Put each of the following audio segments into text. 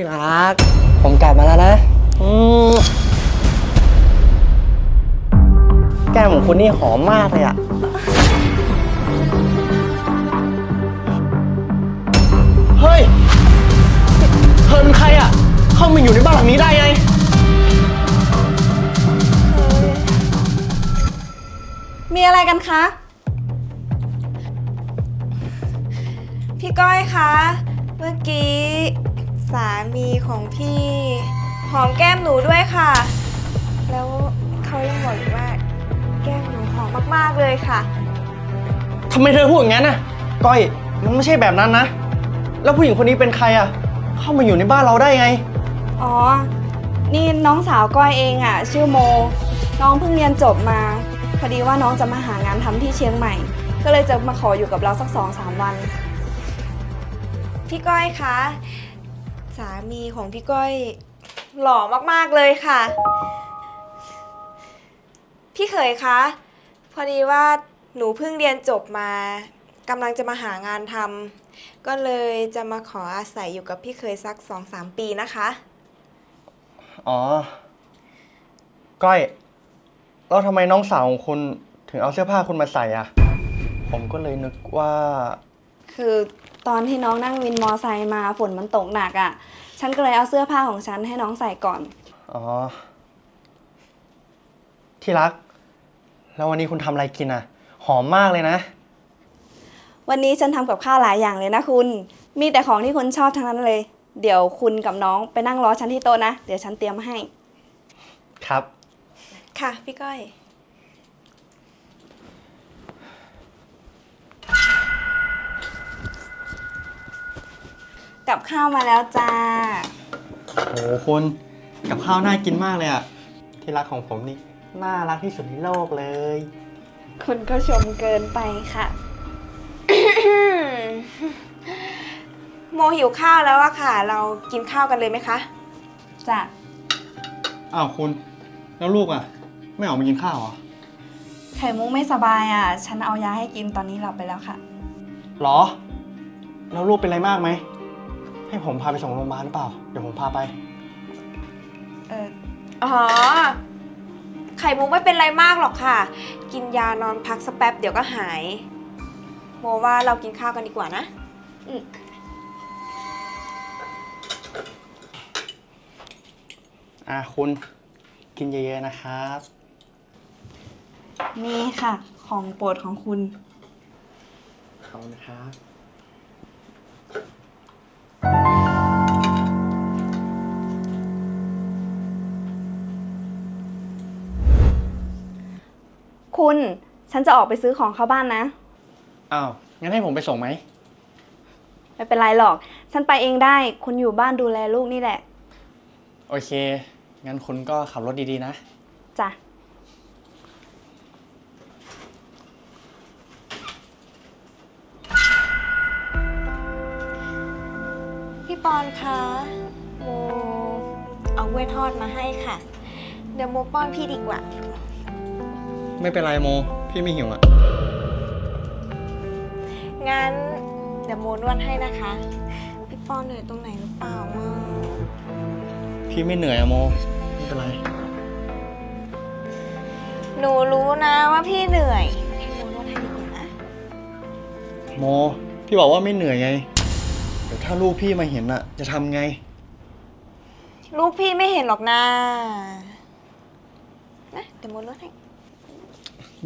ที่รัก ผมกลับมาแล้วนะ อืมแก้มของคุณนี่หอมมากเลยอะเฮ้ย เธอเป็นใครอะเข้ามาอยู่ในบ้านหลังนี้ได้ไง มีอะไรกันคะ พี่ก้อยคะ เมื่อกี้ สามีของพี่หอมแก้มหนูด้วยค่ะ แล้วเขายังบอกอีกว่า แก้มหนูหอมมากๆเลยค่ะ ทำไมเธอพูดอย่างนั้นน่ะ ก้อยมันไม่ใช่แบบนั้นนะ แล้วผู้หญิงคนนี้เป็นใครอะเข้ามาอยู่ในบ้านเราได้ไง อ๋อ นี่น้องสาวก้อยเองอะ่ะ ชื่อโม น้องเพิ่งเรียนจบมา พอดีว่าน้องจะมาหางานทำที่เชียงใหม่ ก็เลยจะมาขออยู่กับเราสักสองสามวัน พี่ก้อยคะ สามีของพี่ก้อยหล่อมากๆเลยค่ะ พี่เขยคะ พอดีว่าหนูเพิ่งเรียนจบมากำลังจะมาหางานทำก็เลยจะมาขออาศัยอยู่กับพี่เขยสักสองสามปีนะคะ อ๋อ ก้อยแล้วทำไมน้องสาวของคุณถึงเอาเสื้อผ้าคุณมาใส่อะผมก็เลยนึกว่า คือตอนที่น้องนั่งวินมอไซค์มาฝนมันตกหนักอะ่ะ ฉันก็เลยเอาเสื้อผ้าของฉันให้น้องใส่ก่อน อ๋อ ที่รัก แล้ววันนี้คุณทำอะไรกินอะหอมมากเลยนะ วันนี้ฉันทำกับข้าวหลายอย่างเลยนะคุณ มีแต่ของที่คุณชอบทั้งนั้นเลย เดี๋ยวคุณกับน้องไปนั่งรอฉันที่โต๊ะนะ เดี๋ยวฉันเตรียมมาให้ ครับ ค่ะ พี่ก้อย กับข้าวมาแล้วจ้า โอ้โหคุณกับข้าวน่ากินมากเลยอะที่รักของผมนี่น่ารักที่สุดในโลกเลย คุณก็ชมเกินไปค่ะ โมหิวข้าวแล้วอะค่ะ เรากินข้าวกันเลยไหมคะ จ้ะ อ้าวคุณแล้วลูกอะไม่ออกมากินข้าวเหรอไข่มุกไม่สบายอะ ฉันเอายาให้กินตอนนี้หลับไปแล้วค่ะ หรอ แล้วลูกเป็นอะไรมากไหม ให้ผมพาไปส่งโรงพยาบาลหรือเปล่า เดี๋ยวผมพาไป เอออ๋อ ไข่มุกไม่เป็นไรมากหรอกค่ะ กินยานอนพักสักแป๊บเดี๋ยวก็หาย โมว่าเรากินข้าวกันดีกว่านะ อืมอะคุณกินเยอะๆนะครับ นี่ค่ะ ของโปรดของคุณ ขอบคุณนะครับ คุณ ฉันจะออกไปซื้อของเข้าบ้านนะ อ้าว งั้นให้ผมไปส่งไหม ไม่เป็นไรหรอก ฉันไปเองได้ คุณอยู่บ้านดูแลลูกนี่แหละ โอเค งั้นคุณก็ขับรถดีๆนะ จ้ะ พี่ปอนคะโมเอากล้วยทอดมาให้ค่ะ เดี๋ยวโมป้อนพี่ดีกว่า ไม่เป็นไรโม พี่ไม่หิวอะงั้นเดี๋ยวโมนวดให้นะคะ พี่ปอนเหนื่อยตรงไหนหรือเปล่าอะพี่ไม่เหนื่อยอะโม ไม่เป็นไร หนูรู้นะว่าพี่เหนื่อยให้โมนวดให้ดีกว่านะ โม พี่บอกว่าไม่เหนื่อยไง เดี๋ยวถ้าลูกพี่มาเห็นอะจะทำไง ลูกพี่ไม่เห็นหรอกนะนะเดี๋ยวโมนวดให้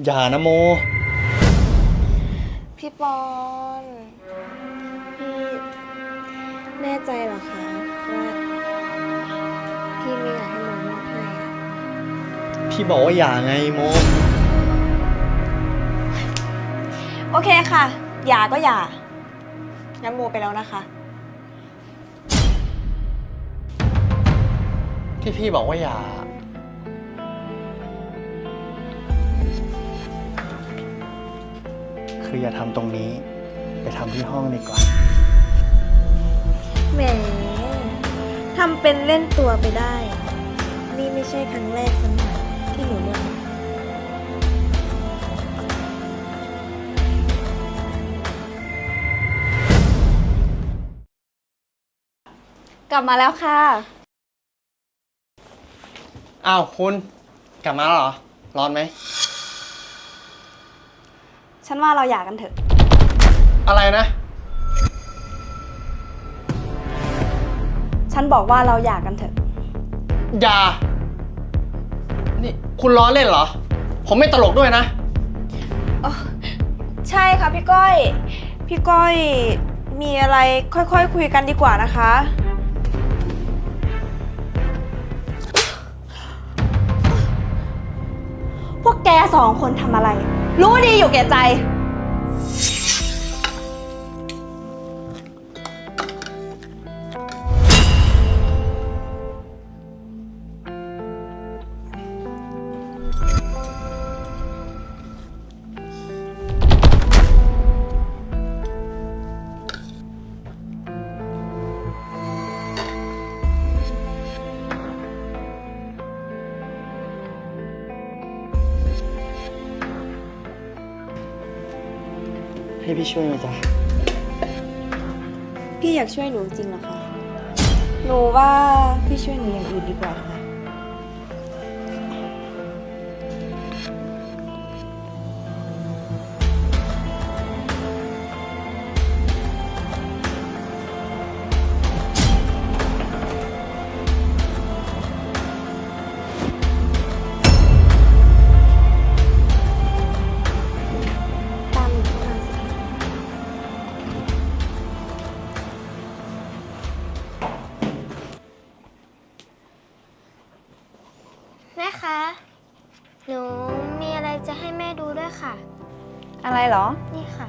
อย่านะโม พี่ปอนพี่แน่ใจเหรอคะว่าพี่ไม่อยากให้โมนวดให้อะพี่บอกว่าอย่าไงโม โอเคค่ะอย่าก็อย่างั้นโมไปแล้วนะคะ ที่พี่บอกว่าอย่า คืออย่าทำตรงนี้ ไปทำที่ห้องดีกว่า แหมทำเป็นเล่นตัวไปได้ นี่ไม่ใช่ครั้งแรกสมัยที่หนูนวดกลับมาแล้วค่ะ อ้าวคุณ กลับมาแล้วเหรอ ร้อนไหม ฉันว่าเราหย่ากันเถอะ อะไรนะ ฉันบอกว่าเราหย่ากันเถอะอย่านี่คุณล้อเล่นเหรอ ผมไม่ตลกด้วยนะ ใช่ค่ะพี่ก้อย พี่ก้อยมีอะไรค่อยๆคคุยกันดีกว่านะคะ พวกแกสองคนทำอะไร รู้ดีอยู่แก่ใจ ให้พี่ช่วยไหมจ๊ะ พี่อยากช่วยหนูจริงเหรอคะ หนูว่าพี่ช่วยหนูอย่างอื่นดีกว่าค่ะ คะ หนูมีอะไรจะให้แม่ดูด้วยค่ะ อะไรเหรอ นี่ค่ะ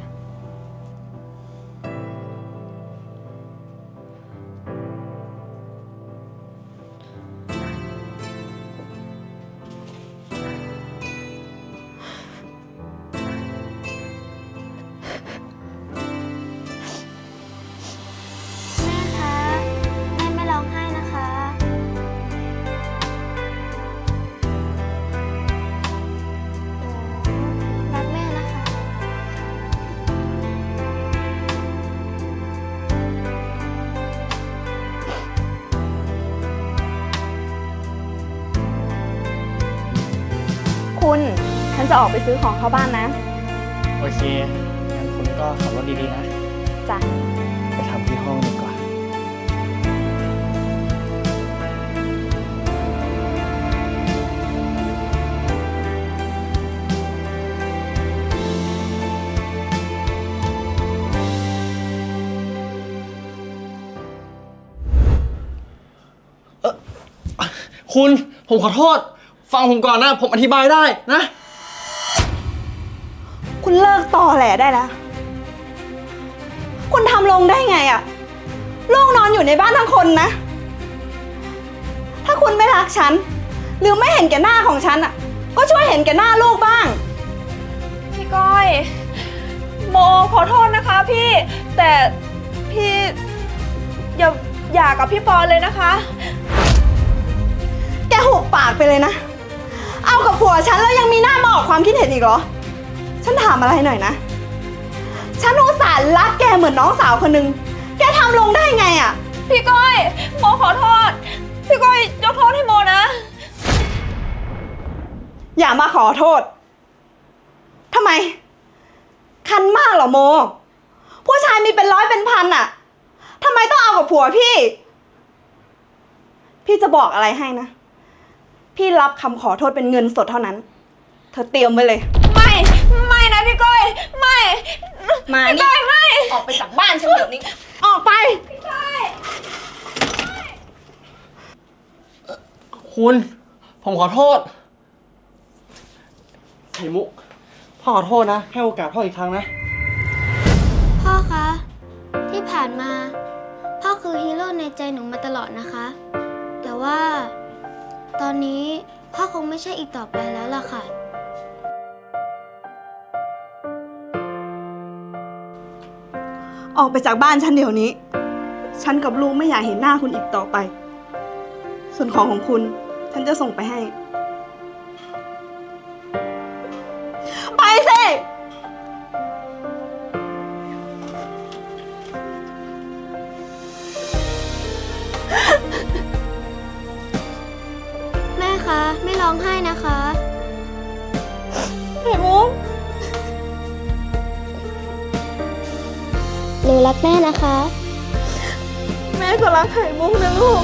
จะออกไปซื้อของเข้าบ้านนะโอเค งั้นคุณก็ขับรถดีๆนะ จ้ะไปทำที่ห้องดีกว่าเอ่อคุณ ผมขอโทษ ฟังผมก่อนนะ ผมอธิบายได้นะ คุณเลิกตอแหลได้แล้ว คุณทำลงได้ไงอะลูกนอนอยู่ในบ้านทั้งคนนะ ถ้าคุณไม่รักฉัน หรือไม่เห็นแก่หน้าของฉันอะก็ช่วยเห็นแก่หน้าลูกบ้าง พี่ก้อย โมขอโทษนะคะพี่ แต่พี่อย่าอย่ากับพี่ปอนเลยนะคะ แกหุบปากไปเลยนะ เอากับผัวฉันแล้วยังมีหน้ามาออกความคิดเห็นอีกเหรอ ฉันถามอะไรหน่อยนะ ฉันอุตส่าห์รักแกเหมือนน้องสาวคนหนึ่งแกทำลงได้ไงอะพี่ก้อยโมขอโทษ พี่ก้อยยกโทษให้โมนะ อย่ามาขอโทษ ทำไม คันมากเหรอโม ผู้ชายมีเป็นร้อยเป็นพันอะทำไมต้องเอากับผัวพี่ พี่จะบอกอะไรให้นะ พี่รับคำขอโทษเป็นเงินสดเท่านั้น เธอเตรียมไว้เลย ไม่ไม่ นะพี่ก้อย ไม่มาพี่นี่ก้อยไม่ ออกไปจากบ้านฉันเดี๋ยวนี้ ออกไป คุณ ผมขอโทษ ไข่มุก พ่อขอโทษนะ ให้โอกาสพ่ออีกครั้งนะ พ่อคะ ที่ผ่านมา พ่อคือฮีโร่ในใจหนูมาตลอดนะคะ แต่ว่า ตอนนี้พ่อคงไม่ใช่อีกต่อไปแล้วล่ะค่ะ ออกไปจากบ้านฉันเดี๋ยวนี้ ฉันกับลูกไม่อยากเห็นหน้าคุณอีกต่อไป ส่วนของของคุณ ฉันจะส่งไปให้ ไปสิ แม่คะ ไม่ร้องไห้นะคะ รักแม่นะคะ แม่ก็รักไข่มุกนะลูก